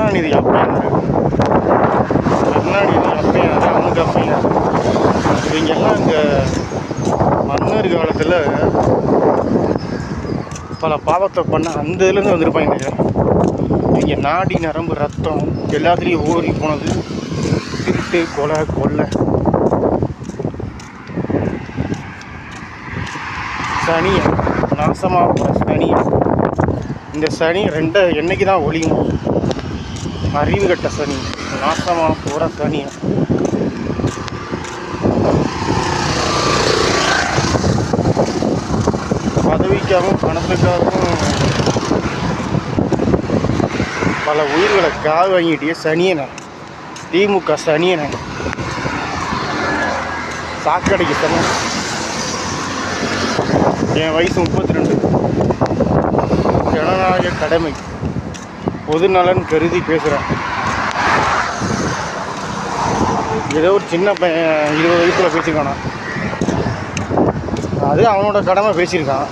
கருணாநிதி அப்பையார் கருணாநிதி அப்பையார் அவங்க அப்பையார் இவங்கெல்லாம் இங்கே மன்னர் காலத்தில் பல பாவத்தை பண்ண அந்த இதுலேருந்து வந்திருப்பாங்க. இவங்க இங்கே நாடி நரம்பு ரத்தம் எல்லாத்துலேயும் ஓடி போனது திருட்டு கொலை கொள்ளை. சனியை நாசமாக போகிற சனியை இந்த சனி ரெண்டை என்னைக்கு தான் ஒழியும்? அறிவு கட்ட சனி. நாசமாக போகிற சனியை பதவிக்காகவும் பணத்துக்காகவும் பல உயிர்களை காவு வாங்கிட்டிய சனியனை திமுக சனியனை சாக்கடைக்கு சமம் என் வயசு முப்பத்தி ரெண்டு. ஜனநாயக கடமை. பொது நலன் கருதி பேசுகிறேன் ஏதோ ஒரு சின்ன பையன் இருபது வயசில் பேசியிருக்கானா. அது அவனோட கடமை பேசியிருக்கான்.